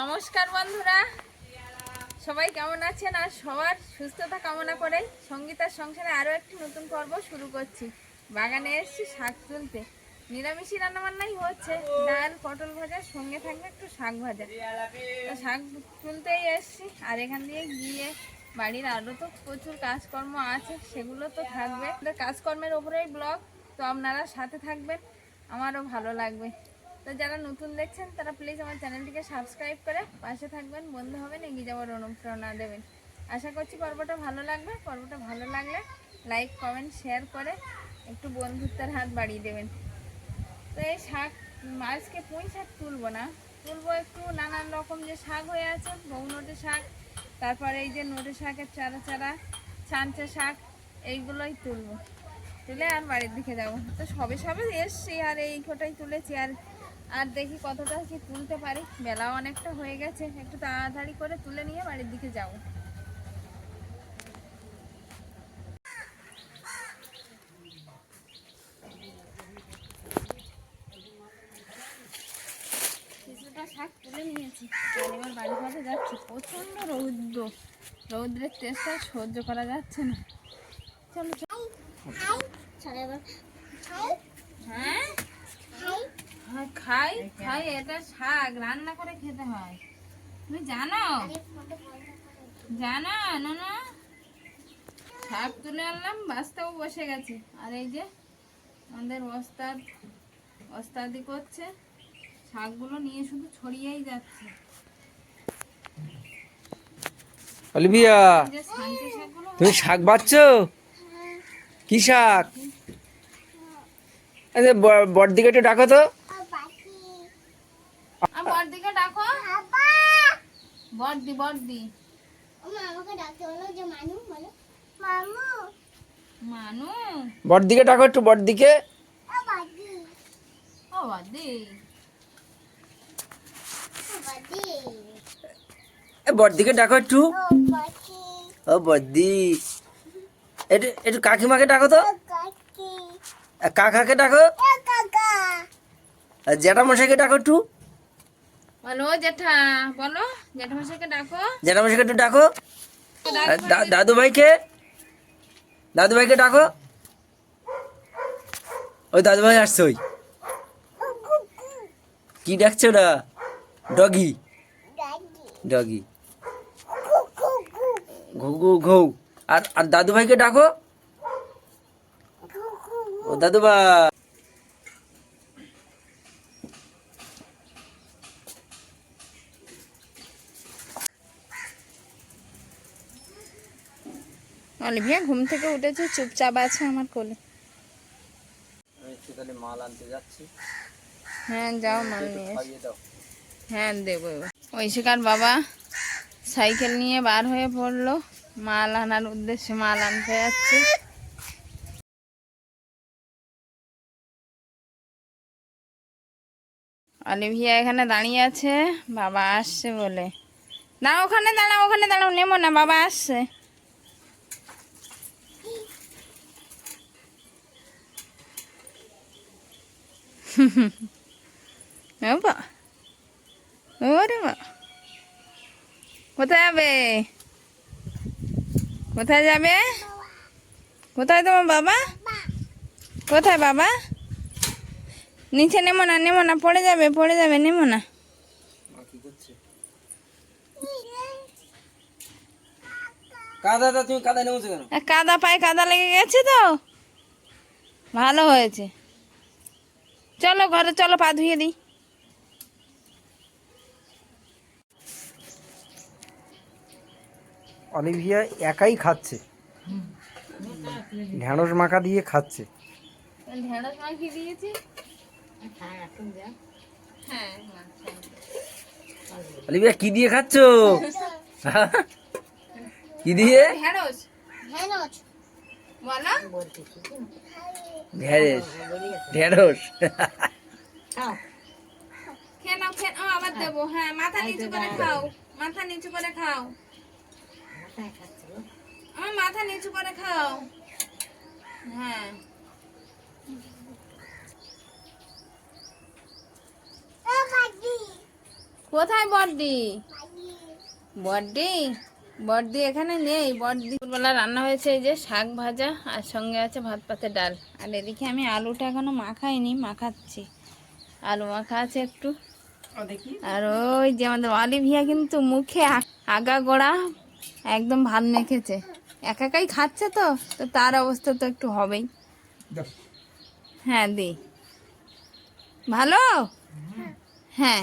নমস্কার বন্ধুরা। সবাই কেমন আছেন? আর সবার সুস্থতা কামনা করে সঙ্গীতার সংসারে আরও একটি নতুন পর্ব শুরু করছি। বাগানে এসেছি শাক তুলতে। নিরামিষই রান্নাবান্নাই হচ্ছে। ডাল, পটল ভাজা, সঙ্গে থাকবে একটু শাক ভাজা। তো শাক তুলতেই এসেছি। আর এখান দিয়ে গিয়ে বাড়ির আরও তো প্রচুর কাজকর্ম আছে, সেগুলো তো থাকবে। কাজকর্মের ওপরেই ব্লগ। তো আপনারা সাথে থাকবেন। আমারও ভালো লাগবে। তো যারা নতুন দেখছেন, তারা প্লিজ আমার চ্যানেলটিকে সাবস্ক্রাইব করে পাশে থাকবেন, বন্ধু হবেন, এগিয়ে যাওয়ার অনুপ্রেরণা দেবেন। আশা করছি পর্বটা ভালো লাগবে। পর্বটা ভালো লাগলে লাইক কমেন্ট শেয়ার করে একটু বন্ধুত্বের হাত বাড়িয়ে দেবেন। তো এই শাক, আজকে পুঁই শাক তুলবো না। তুলবো একটু নানান রকম যে শাক হয়ে আছে বউ নোটে শাক, তারপরে এই যে নোটে শাকের চারা চারা ছাঞ্চা শাক, এইগুলোই তুলবো। তুলে আর বাড়ির দিকে যাব তো সবে সবে এসছি আর এই কোটাই তুলেছি আর আর দেখি কতটা কি তুলতে পারি। বেলাও অনেকটা হয়ে গেছে। একটু তাড়াতাড়ি করে তুলে নিয়ে বাড়ির দিকে যাব। কিছুটা শাক তুলে নিয়েছি। এবার বাড়ি ঘরে যাচ্ছি। প্রচণ্ড রৌদ্র। রৌদ্রের তেজটা সহ্য করা যাচ্ছে না। চলো চলো। হ্যাঁ? খাই খাই এটা শাক রান্না করে খেতে হয়। তুমি জানো? জানো না শাক তুলে আনলাম বাস্তাও বসে গেছে। আর এই যে আমাদের ওস্তাদ ওস্তাদি করছে শাকগুলো নিয়ে শুধু ছড়িয়েই যাচ্ছে। অলিভিয়া তুমি শাক বাচ্চ কি শাক? আরে বড়দিকে একটু ডাকো তো। বড়দিকে ডাকো। বড়দি বড়দি। মানু বড়দিকে ডাকো একটু বড়দিকে। ও বড়দি। বড়দিকে ডাকো একটু। ও বড়দি। একটু একটু কাকিমাকে ডাকো তো। কাকাকে ডাকো। জ্যাঠামশাইকে ডাকো একটু। বলো জেঠা বলো জেঠামশাইকে ডাকো। একটু ডাকো। দাদু ভাইকে দাদু ভাইকে ডাকো। ওই দাদু ভাই আসছে ওই। কি ডাকছে ওরা? ডগি। ডগি। ঘু ঘু ঘু। আর আর দাদু ভাইকে ডাকো। ও দাদু ভাই অলিভিয়া ঘুম থেকে উঠেছে? চুপচাপ আছে আমার কোলে। তাহলে মাল আনতে যাচ্ছি। হ্যাঁ যাও মাল নিয়ে হ্যাঁ দেবো এবার। ঐশিকার বাবা সাইকেল নিয়ে বার হয়ে পড়ল। মাল আনার উদ্দেশ্যে মাল আনতে যাচ্ছে। অলিভিয়া এখানে দাঁড়িয়ে আছে। বাবা আসছে বলে। দাঁড়া ওখানে দাঁড়াও ওখানে দাঁড়াও নেমো না বাবা আসছে। ও বা ওরে বা কোথায় যাবে কোথায় যাবে কোথায় তোমার বাবা কোথায় বাবা নিচে নেমো না নেমো না পড়ে যাবে পড়ে যাবে নেমো না কাদা পায়ে কাদা লেগে গেছে তো? ভালো হয়েছে। চলো ঘরে চলো পা ধুয়ে দিই। অলিভিয়া একাই খাচ্ছে। ঢ্যাঁড়স মাখা দিয়ে খাচ্ছে। মাখিয়ে দিয়েছি। হ্যাঁ অলিভিয়া কি দিয়ে খাচ্ছ? কি দিয়ে? ঢেঁড়স বলো ঢ্যাঁড়স ঢ্যাঁড়স খেয়ে নাও খেয়ে নাও আবার দেবো। হ্যাঁ মাথা নিচু করে খাও। মাথা নিচু করে খাও। আমার মাথা নিচু করে খাও। হ্যাঁ। কোথায় বড়দি বড়দি বড়দি এখানে নেই। বড়দি দুপুরবেলা রান্না হয়েছে এই যে শাক ভাজা আর সঙ্গে আছে ভাত পাতে ডাল। আর এদিকে আমি আলুটা এখনও মাখাইনি মাখাচ্ছি। আলু মাখা আছে একটু। আর ওই যে আমাদের অলিভিয়া কিন্তু মুখে আগা গোড়া একদম ভাত মেখেছে। একাকাই খাচ্ছে তো তো তার অবস্থা তো একটু হবেই। হ্যাঁ দি। ভালো? হ্যাঁ।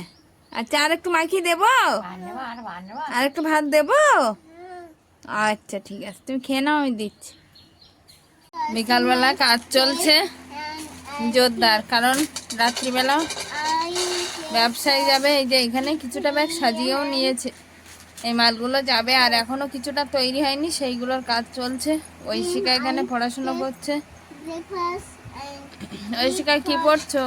আচ্ছা আর একটু মাখিয়ে দেবো? আর একটু ভাত দেবো? আচ্ছা ঠিক আছে। তুমি খেয়ে নাও আমি দিচ্ছি। বিকালবেলা কাজ চলছে। জোরদার কারণ রাত্রিবেলা ব্যবসায়ী যাবে। এই যে এখানে কিছুটা ব্যাগ সাজিয়েও নিয়েছে। এই মালগুলো যাবে আর এখনও কিছুটা তৈরি হয়নি সেইগুলোর কাজ চলছে। ঐশিকা এখানে পড়াশুনো করছে। ঐশিকা কি পড়ছো.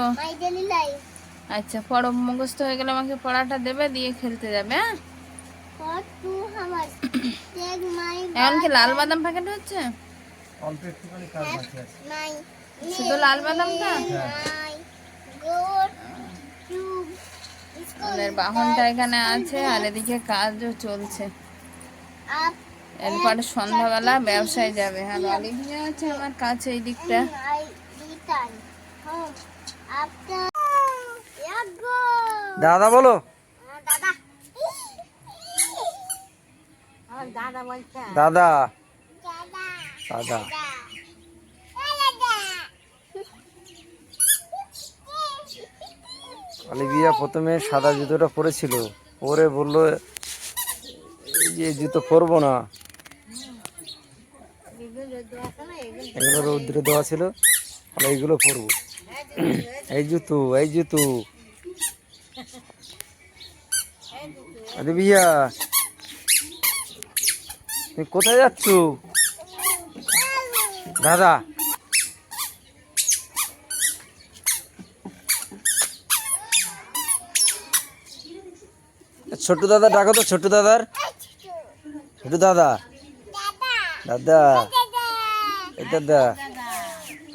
আচ্ছা পড়ো মুখস্থ হয়ে গেলে আমাকে পড়াটা দেবে দিয়ে খেলতে যাবে হ্যাঁ? এখন কি লাল বাদাম প্যাকেট হচ্ছে? শুধু লাল বাদামটা? school. আমাদের বাহনটা এখানে আছে আর এদিকে কাজও চলছে। এরপরে সন্ধ্যাবেলা ব্যবসায় যাবে। আর অলিভিয়া আছে আমার কাছে এই দিকটা। দাদা বলো। দাদা। দাদা অলিভিয়া প্রথমে সাদা জুতোটা পরেছিল। পরে বলল যে জুতো পরবো না। এগুলো রৌদ্রে দেওয়া ছিল। এইগুলো পরবো। এই জুতো এই জুতো। অলিভিয়া তুমি কোথায় যাচ্ছ? দাদা। ছোট দাদা ডাকো তো ছোট দাদার। ছোট দাদা। দাদা। এই দাদা।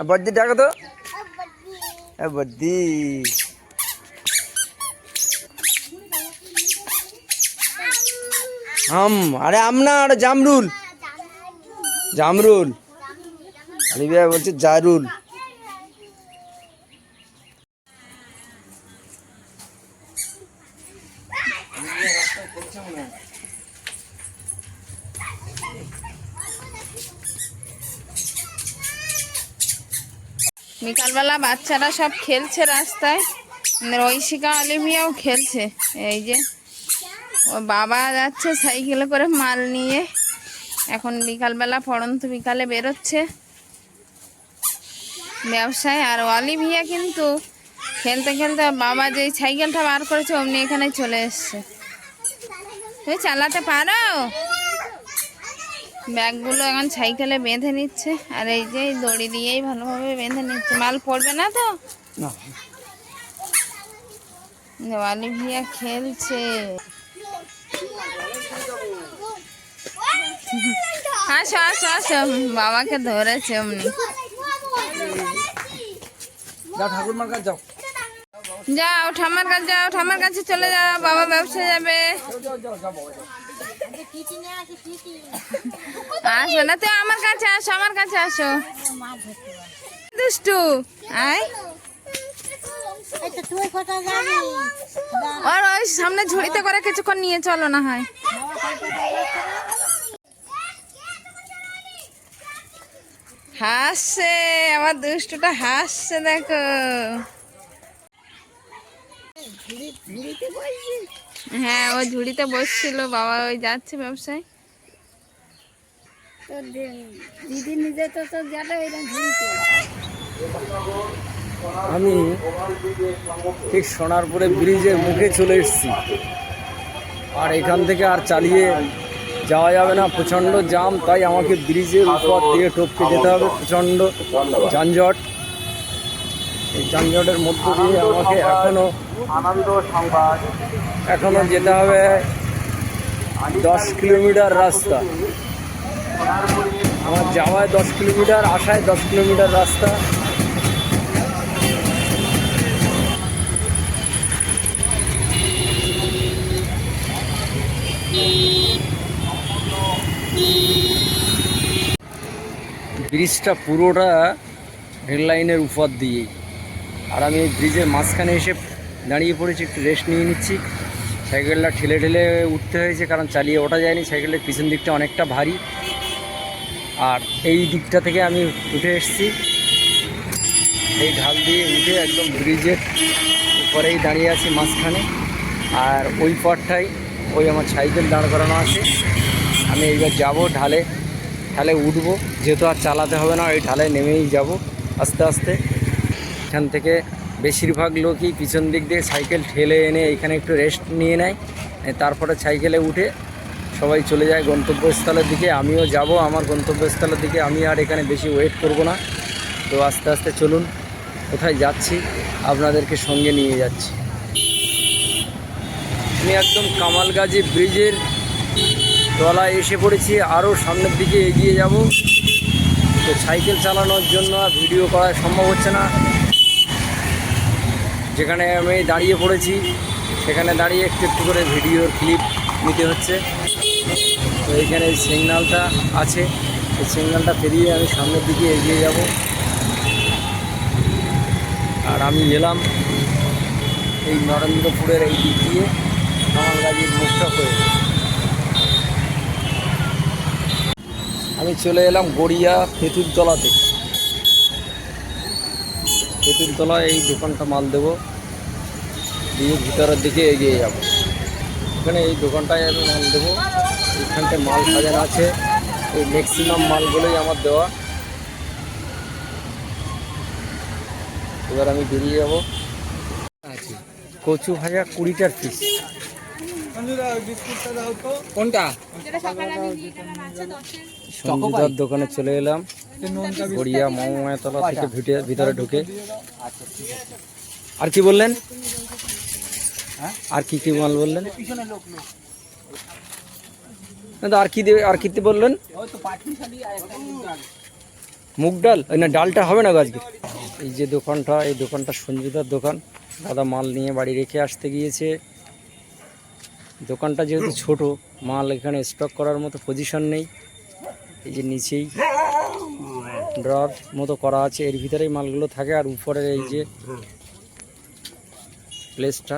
বর্দি ডাকো তো। বর্দি আম, আরে আম না, আরে জামরুল। জামরুল। আলিবিয়া বলছে জারুল। বিকালবেলা বাচ্চারা সব খেলছে রাস্তায়। ঐশিকা আলিমিয়াও খেলছে, এই যে। ও বাবা যাচ্ছে সাইকেলে করে মাল নিয়ে। এখন বিকালবেলা পড়ন্ত বিকালে বেরোচ্ছে। ব্যবসায় আর অলিভিয়া কিন্তু খেলতে খেলতে বাবা যেই সাইকেলটা বার করেছে অমনি এখানে চলে এসছে। তুমি চালাতে পারো? ব্যাগগুলো এখন সাইকেলে বেঁধে নিচ্ছে। আর এই যে দড়ি দিয়েই ভালোভাবে বেঁধে নিচ্ছে। মাল পড়বে না তো? না। দেওয়ালি ভিয়া খেলছে। আসো আসো আসো। বাবাকে ধরেছে অমনি যাও ঠাকুরমার কাছে যাও ঠাম্মার কাছে যাও ঠাম্মার কাছে চলে যাও বাবা ব্যবসা যাবে। আসো না তুই আমার কাছে আসো আমার কাছে আসো। দুষ্টু আয়। ওর ওই সামনে ঝুড়িতে করে কিছুক্ষণ নিয়ে চলো না হয়। হাসছে, আমার দুষ্টুটা হাসছে, দেখো। হ্যাঁ ও ঝুড়িতে বসছিল, বাবা ওই যাচ্ছে ব্যবসায়। দিদি নিজে তো তো যাবে ঝুলতে আমি ঠিক সোনারপুরে ব্রিজের মুখে চলে এসেছি। আর এখান থেকে আর চালিয়ে যাওয়া যাবে না। প্রচণ্ড জাম তাই আমাকে ব্রিজের উপর দিয়ে টপকে যেতে হবে। প্রচণ্ড যানজট। এই যানজটের মধ্য দিয়ে আমাকে এখনও আনন্দ সংবাদ এখনও যেতে হবে দশ কিলোমিটার রাস্তা। আমার যাওয়ায় দশ কিলোমিটার, আসায় দশ কিলোমিটার রাস্তা। ব্রিজটা পুরোটা রেল লাইনের উপর দিয়েই। আর আমি ব্রিজের মাঝখানে এসে দাঁড়িয়ে পড়েছি, একটু রেস্ট নিয়ে নিচ্ছি। সাইকেলটা ঠেলে ঠেলে উঠতে হয়েছে, কারণ চালিয়ে ওঠা যায়নি। সাইকেলের পিছন দিকটা অনেকটা ভারী। আর এই দিকটা থেকে আমি উঠে এসেছি। এই ঢাল দিয়ে উঠে একদম ব্রিজের উপরেই দাঁড়িয়ে আছি মাঝখানে। আর ওই পথটাই ওই আমার সাইকেল দাঁড় করানো আছে। আমি এইবার যাব ঢালে। ঢালে উঠবো। যেহেতু আর চালাতে হবে না, ওই ঢালে নেমেই যাব আস্তে আস্তে। এখান থেকে বেশিরভাগ লোকই পিছন দিক দিয়ে সাইকেল ঠেলে এনে এখানে একটু রেস্ট নিয়ে নেয়। তারপরে সাইকেলে উঠে সবাই চলে যায় গন্তব্যস্থলের দিকে। আমিও যাব আমার গন্তব্যস্থলের দিকে। আমি আর এখানে বেশি ওয়েট করব না। তো আস্তে আস্তে চলুন, কোথায় যাচ্ছি আপনাদেরকে সঙ্গে নিয়ে যাচ্ছি। আমি একদম কামালগাজী ব্রিজের তলায় এসে পড়েছি আরও সামনের দিকে এগিয়ে যাব। তো সাইকেল চালানোর জন্য ভিডিও করা সম্ভব হচ্ছে না। যেখানে আমি দাঁড়িয়ে পড়েছি, সেখানে দাঁড়িয়ে একটু একটু করে ভিডিওর ক্লিপ নিতে হচ্ছে। তো এইখানে এই সিগনালটা আছে এই সিগনালটা পেরিয়ে আমি সামনের দিকে এগিয়ে যাব। আর আমি এলাম এই নরেন্দ্রপুরের এই দিক দিয়ে কামালগাজীর মুখটা হয়ে। আমি চলে এলাম গড়িয়া তেঁতুলতলাতে তেঁতুলতলায় এই দোকানটা মাল দেবো। দিয়ে ভিতরের দিকে এগিয়ে যাব। এখানে এই দোকানটায় আমি মাল দেবো। এখানটায় মাল সাজানো আছে। এই ম্যাক্সিমাম মালগুলোই আমার দেওয়া। এবার আমি বেরিয়ে যাব। আছে। কচু ভাজা কুড়িটার পিস কোনটা? সঞ্জিতার দোকানে চলে এলাম। গড়িয়া মমমায়াতলা থেকে ভিটে ভিতরে ঢুকে। আর কি বললেন? আর কি কি মাল বললেন? আর কি দেবে আর কিতে বললেন? মুগ ডাল? না, ডালটা হবে না আজকে? এই যে দোকানটা, এই দোকানটা সঞ্জিতার দোকান। দাদা মাল নিয়ে বাড়ি রেখে আসতে গিয়েছে। দোকানটা যেহেতু ছোট, মাল এখানে স্টক করার মতো পজিশন নেই। এই যে নিচেই ড্রর মতো করা আছে। এর ভিতরেই মালগুলো থাকে আর উপরের এই যে প্লেসটা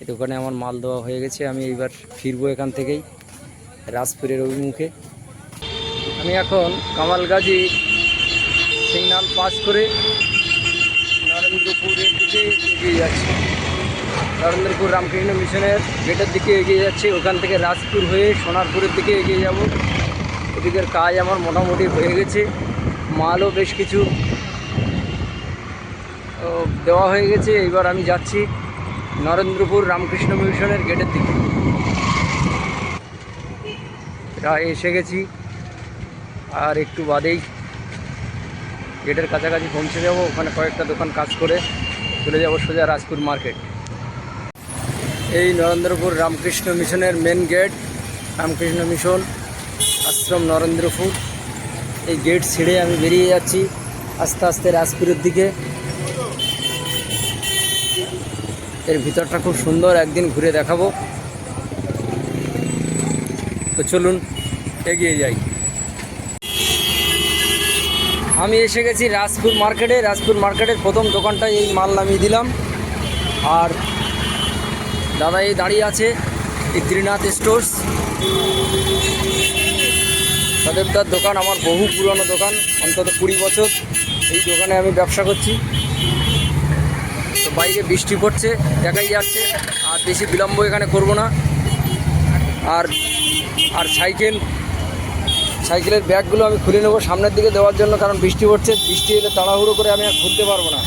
এই দোকানে আমার মাল দেওয়া হয়ে গেছে। আমি এইবার ফিরবো এখান থেকেই, রাজপুরের অভিমুখে। আমি এখন কামালগাজী সিগনাল পাস করে নরেন্দ্রপুরের দিকে এগিয়ে যাচ্ছি। নরেন্দ্রপুর রামকৃষ্ণ মিশনের গেটের দিকে এগিয়ে যাচ্ছি। ওখান থেকে রাজপুর হয়ে সোনারপুরের দিকে এগিয়ে যাব। ওদিকের কাজ আমার মোটামুটি হয়ে গেছে। মালও বেশ কিছু দেওয়া হয়ে গেছে। এবার আমি যাচ্ছি নরেন্দ্রপুর রামকৃষ্ণ মিশনের গেটের দিকে। এসে গেছি। আর একটু বাদেই গেটের কাছাকাছি পৌঁছে যাব। ওখানে কয়েকটা দোকান কাজ করে চলে যাব সোজা রাজপুর মার্কেট। এই নরেন্দ্রপুর রামকৃষ্ণ মিশনের মেন গেট রামকৃষ্ণ মিশন। আশ্রম নরেন্দ্রপুর। এই গেট ছেড়ে আমি বেরিয়ে যাচ্ছি আস্তে আস্তে রাজপুরের দিকে। এর ভিতরটা খুব সুন্দর, একদিন ঘুরে দেখাবো। তো চলুন, এগিয়ে যাই। আমি এসে গেছি রাজপুর মার্কেটে। রাজপুর মার্কেটের প্রথম দোকানটায় এই মাল নামিয়ে দিলাম। আর দাদা এই দাঁড়িয়ে আছে, এই ত্রিনাথ স্টোর্স। সদেবদার দোকান, আমার বহু পুরনো দোকান, অন্তত কুড়ি বছর এই দোকানে আমি ব্যবসা করছি। তো বাইরে বৃষ্টি পড়ছে, দেখাই যাচ্ছে, আর বেশি বিলম্ব এখানে করব না। আর আর সাইকেল, সাইকেলের ব্যাগগুলো আমি খুলে নেব সামনের দিকে দেওয়ার জন্য, কারণ বৃষ্টি পড়ছে, বৃষ্টি এলে তাড়াহুড়ো করে আমি আর খুলতে পারব না।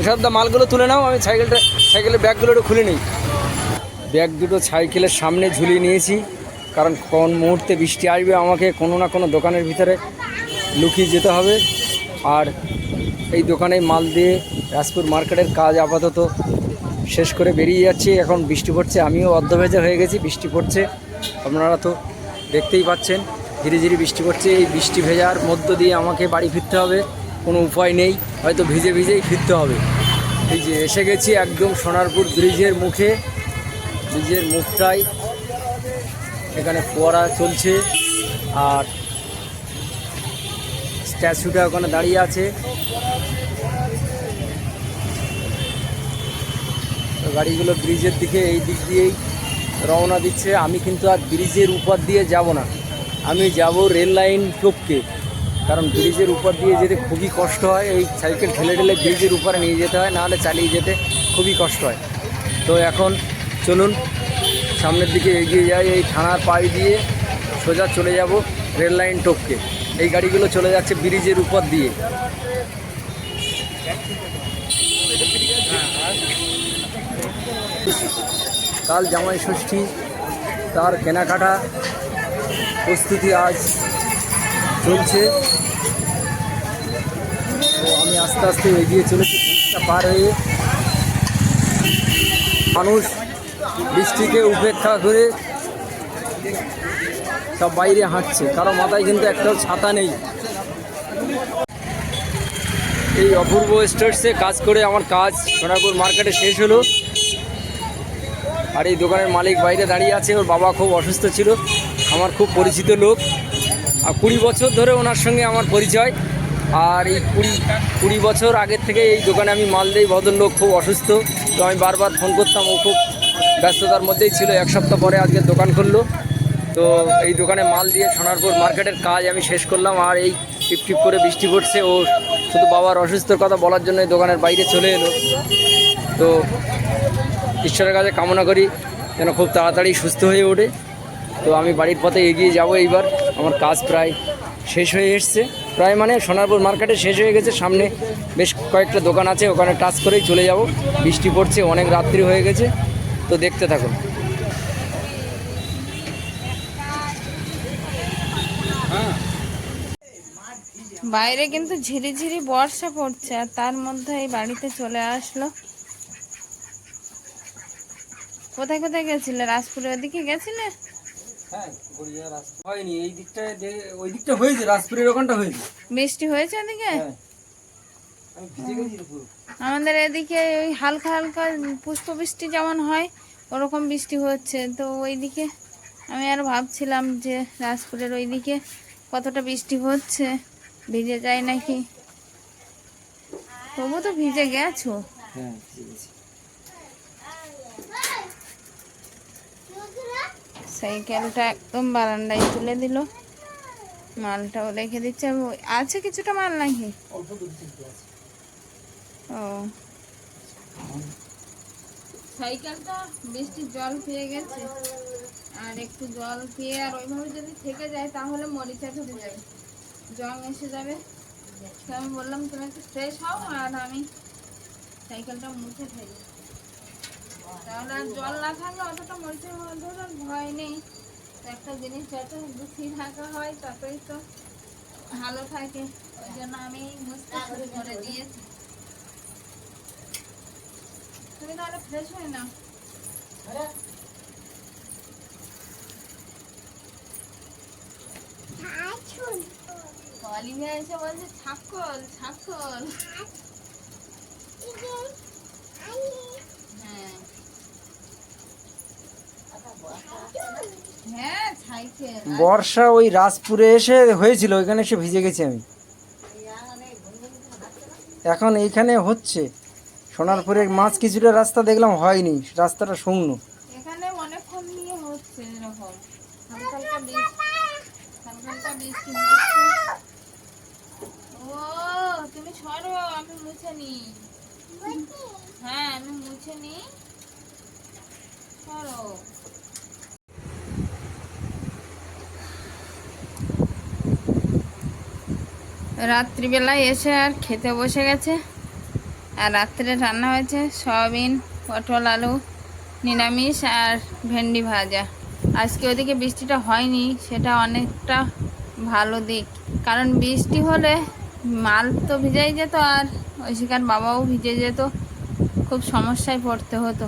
এসব দা মালগুলো তুলে নাও, আমি সাইকেলটা, সাইকেলের ব্যাগগুলো একটু খুলে নিই। ব্যাগ দুটো সাইকেলের সামনে ঝুলিয়ে নিয়েছি। কারণ কোন মুহূর্তে বৃষ্টি আসবে আমাকে কোনো না কোনো দোকানের ভিতরে লুকিয়ে যেতে হবে। আর এই দোকানে মাল দিয়ে রাজপুর মার্কেটের কাজ আপাতত শেষ করে বেরিয়ে যাচ্ছি। এখন বৃষ্টি পড়ছে, আমিও অর্ধভেজা হয়ে গেছি, বৃষ্টি পড়ছে। আপনারা তো দেখতেই পাচ্ছেন, ধীরে ধীরে বৃষ্টি পড়ছে। এই বৃষ্টি ভেজার মধ্য দিয়ে আমাকে বাড়ি ফিরতে হবে, কোনো উপায় নেই, হয়তো ভিজে ভিজেই ফিরতে হবে। এই যে এসে গেছি একদম সোনারপুর ব্রিজের মুখে, ব্রিজের মুখটাই এখানে ফোয়ারা চলছে আর স্ট্যাচুটা ওখানে দাঁড়িয়ে আছে। গাড়িগুলো ব্রিজের দিকে এই দিক দিয়েই রওনা দিচ্ছে। আমি কিন্তু আর ব্রিজের উপর দিয়ে যাব না। আমি যাব রেল লাইন টপকে। কারণ ব্রিজের উপর দিয়ে যেতে খুবই কষ্ট হয়। এই সাইকেল ঠেলে ঠেলে ব্রিজের উপরে নিয়ে যেতে হয়, নাহলে চালিয়ে যেতে খুবই কষ্ট হয়। তো এখন চলুন সামনের দিকে এগিয়ে যাই এই থানার পাশ দিয়ে সোজা চলে যাব রেল লাইন টপকে। এই গাড়িগুলো চলে যাচ্ছে ব্রিজের উপর দিয়ে। কাল জামাই ষষ্ঠী, তার কেনাকাটা প্রস্তুতি আজ চলছে। তো আমি আস্তে আস্তে এগিয়ে চলেছি পার হয়ে মানুষ বৃষ্টিকে উপেক্ষা করে সব বাইরে হাঁটছে। কারও মাথায় কিন্তু একটাও ছাতা নেই। এই অপূর্ব স্টোর্সে কাজ করে আমার কাজ সোনারপুর মার্কেটে শেষ হলো। আর এই দোকানের মালিক বাইরে দাঁড়িয়ে আছে, ওর বাবা খুব অসুস্থ ছিল। আমার খুব পরিচিত লোক। আর কুড়ি বছর ধরে ওনার সঙ্গে আমার পরিচয়। আর এই কুড়ি কুড়ি বছর আগের থেকে এই দোকানে আমি মাল দিই, ভদ্রলোক খুব অসুস্থ। তো আমি বারবার ফোন করতাম, ও খুব ব্যস্ততার মধ্যেই ছিল, এক সপ্তাহ পরে আজকে দোকান খুললো। তো এই দোকানে মাল দিয়ে সোনারপুর মার্কেটের কাজ আমি শেষ করলাম, আর এই টিপ টিপ করে বৃষ্টি পড়ছে ও শুধু বাবার অসুস্থর কথা বলার জন্য এই দোকানের বাইরে চলে এলো। তো ঈশ্বরের কাছে কামনা করি যেন খুব তাড়াতাড়ি সুস্থ হয়ে ওঠে। তো আমি বাড়ির পথে এগিয়ে যাব এইবার, আমার কাজ প্রায় শেষ হয়ে এসছে। প্রায় মানে সোনারপুর মার্কেটে শেষ হয়ে গেছে, সামনে বেশ কয়েকটা দোকান আছে, ওখানে টাচ করেই চলে যাব। বৃষ্টি পড়ছে, অনেক রাত্রি হয়ে গেছে। তো দেখতে থাকুন। বাইরে কিন্তু ঝিরিঝিরি বর্ষা পড়ছে আর তার মধ্যে এই বাড়িতে চলে আসলো। কোথায় কোথায় গেছিলে? রাজপুরের ওদিকে গেছিলে? হ্যাঁ হয়নি এই দিকটা ওই দিকটা হয়েছে রাজপুরের ওখানটা হয়েছে। বৃষ্টি হয়েছে ওদিকে হ্যাঁ আমি ভিজে গেছি তো পুরো আমাদের এদিকে ওই হালকা হালকা পুষ্প বৃষ্টি যেমন হয় ওরকম বৃষ্টি হচ্ছে। তো ওইদিকে আমি আর ভাবছিলাম যে রাজপুরের ওইদিকে কতটা বৃষ্টি হচ্ছে ভিজে যায় নাকি? তবু তো ভিজে গেছো। হ্যাঁ সাইকেলটা একদম বারান্দায় তুলে দিল। মালটাও রেখে দিচ্ছে। আছে কিছুটা মাল নাকি? অল্প আছে। ও। সাইকেলটা, বৃষ্টির জল পেয়ে গেছে। আর একটু জল পেয়ে আর ওইভাবে যদি থেকে যায়, তাহলে মরিচা ধরে যাবে জং এসে যাবে। তো আমি বললাম, তুমি একটু ফ্রেশ হও, আর আমি সাইকেলটা মুছে ফেলি। তাহলে আর জল না থাকলে অতটা মরিচের মধ্যে ভয় নেই। একটা জিনিস যত গুছিয়ে থাকা হয়, ততই তো ভালো থাকে। ওই জন্য আমি মুছতে শুরু করে দিয়েছি। তুমি তাহলে ফ্রেশ হয়ে অলিভিয়া এসে বলছে ছাকল ছাকল হ্যাঁ। হ্যাঁ বর্ষা ওই রাজপুরে এসে হয়েছিল ওইখানে এসে ভিজে গেছি আমি। এখন এইখানে হচ্ছে। সোনারপুরের মাছ কিছুটা রাস্তা দেখলাম, হয়নি। রাস্তাটা শুকনো। এখানে অনেকক্ষণ নিয়ে ও, তুমি আমি মুছে হ্যাঁ আমি মুছে রাত্রিবেলায় এসে আর খেতে বসে গেছে? আর রাত্রে রান্না হয়েছে সয়াবিন, পটল, আলু, নিরামিষ আর ভেন্ডি ভাজা। আজকে ওদিকে বৃষ্টিটা হয়নি, সেটা অনেকটা ভালো দিক। কারণ বৃষ্টি হলে মাল তো ভিজাই যেত আর ঐশিকার বাবাও ভিজে যেত, খুব সমস্যায় পড়তে হতো।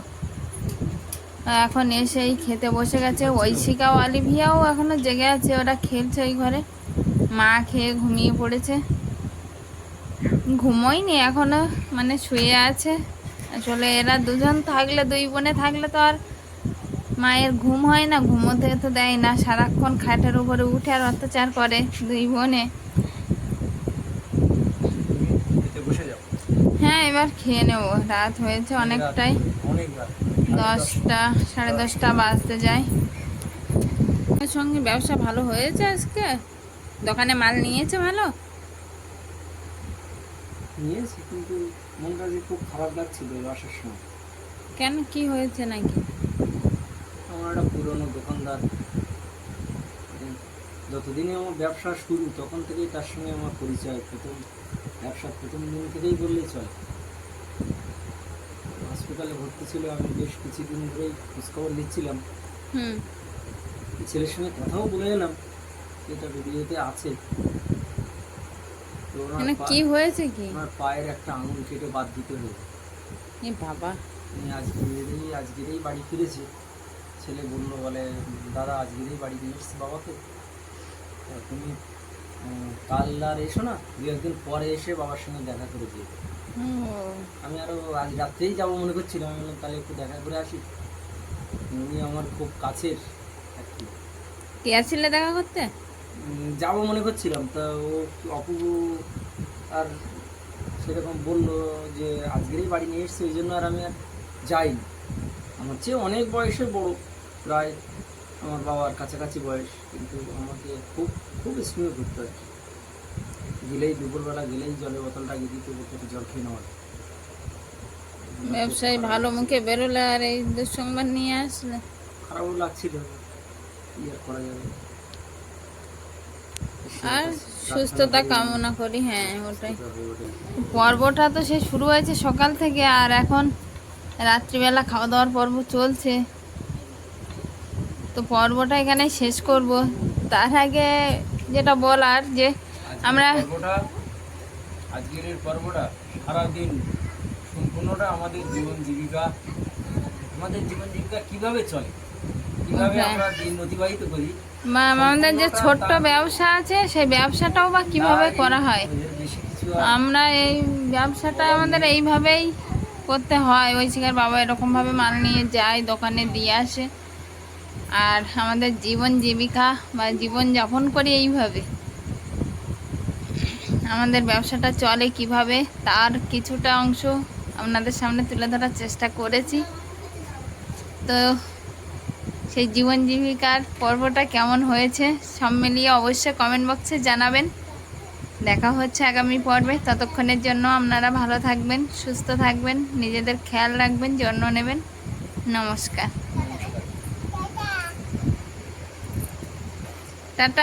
এখন এসেই খেতে বসে গেছে ঐশিকাও আলিভিয়াও এখনও জেগে আছে, ওরা খেলছে ওই ঘরে। মা খেয়ে ঘুমিয়ে পড়েছে। ঘুমোয়নি এখনও মানে শুয়ে আছে। আসলে এরা দুজন থাকলে দুই বোনে থাকলে তো আর মায়ের ঘুম হয় না ঘুমোতে তো দেয় না। সারাক্ষণ খাটের উপরে উঠে আর অত্যাচার করে দুই বোনে। হ্যাঁ এবার খেয়ে নেব। রাত হয়েছে অনেকটাই। দশটা সাড়ে দশটা বাজতে যায়। সঙ্গে ব্যবসা ভালো হয়েছে আজকে? দোকানে মাল নিয়েছে ভালো? নিয়েছি কিন্তু মনটা যে খুব খারাপ লাগছিল আসার সময়। কেন? কি হয়েছে নাকি? আমার একটা পুরনো দোকানদার উম, যতদিনই আমার ব্যবসা শুরু তখন থেকেই তার সঙ্গে আমার পরিচয়। প্রথম ব্যবসা প্রথম দিন থেকেই বললেই চলে। হসপিটালে ভর্তি ছিল আমি বেশ কিছুদিন ধরেই খোঁজখবর নিচ্ছিলাম। হুম। ছেলের সঙ্গে কথাও বলে এলাম এটা ভিডিওতে আছে। মানে কি হয়েছে কি? ওনার পায়ের একটা আঙুল কেটে বাদ দিতে হলো। এ বাবা। আজকেরই আজকেরই বাড়ি ফিরেছে। ছেলে বলল বলে দাদা আজকেরই বাড়ি দিয়ে এসছি বাবাকে। তুমি কাল আর এসো না দু একদিন পরে এসে বাবার সঙ্গে দেখা করে দিয়ে আমি আরও আজ রাত্রেই যাব মনে করছিলাম। আমি বললাম তাহলে একটু দেখা করে আসি। উনি আমার খুব কাছের একটু গিয়েছিলে দেখা করতে? যাব মনে করছিলাম। তা ও অপু আর সেরকম বলল যে আজকেরই বাড়ি নিয়ে এসছে ওই জন্য আর আমি আর যাইনি। আমার চেয়ে অনেক বয়সে বড় প্রায় আমার বাবার কাছাকাছি বয়স। কিন্তু আমাকে খুব খুব স্নেহ করতে হয়। গেলেই দুপুরবেলা গেলেই জলের বোতলটা গিয়ে দিতে বলতো জল খেয়ে নেওয়ার ব্যবসায়ী ভালো মুখে বেরোলে আর এই দুঃসংবাদ নিয়ে আসলে। খারাপও লাগছিল কি আর করা যাবে? আর সুস্থতা কামনা করি হ্যাঁ ওটাই। পর্বটা তো সে শুরু হয়েছে সকাল থেকে আর এখন রাত্রিবেলা খাওয়া দাওয়ার পর্ব চলছে। তো পর্বটা এখানে শেষ করব। তার আগে যেটা বলার যে আমরা আজকের পর্বটা এই পর্বটা সারাদিন সম্পূর্ণটা আমাদের জীবন জীবিকা আমাদের জীবন জীবিকা কীভাবে চলে? কীভাবে হ্যাঁ। আমরা দিন অতিবাহিত করি? আমাদের যে ছোট্ট ব্যবসা আছে, সেই ব্যবসাটাও বা কীভাবে করা হয়? আমরা এই ব্যবসাটা আমাদের এইভাবেই করতে হয়। ওই শিকার বাবা এরকমভাবে মাল নিয়ে যায়, দোকানে দিয়ে আসে। আর আমাদের জীবন জীবিকা বা জীবন যাপন করি এইভাবে। আমাদের ব্যবসাটা চলে কীভাবে, তার কিছুটা অংশ আপনাদের সামনে তুলে ধরার চেষ্টা করেছি। তো সেই জীবন জীবিকার পর্বটা কেমন হয়েছে সব মিলিয়ে অবশ্যই কমেন্ট বক্সে জানাবেন। দেখা হচ্ছে আগামী পর্বে। ততক্ষণের জন্য আপনারা ভালো থাকবেন সুস্থ থাকবেন নিজেদের খেয়াল রাখবেন যত্ন নেবেন। নমস্কার। টাটা।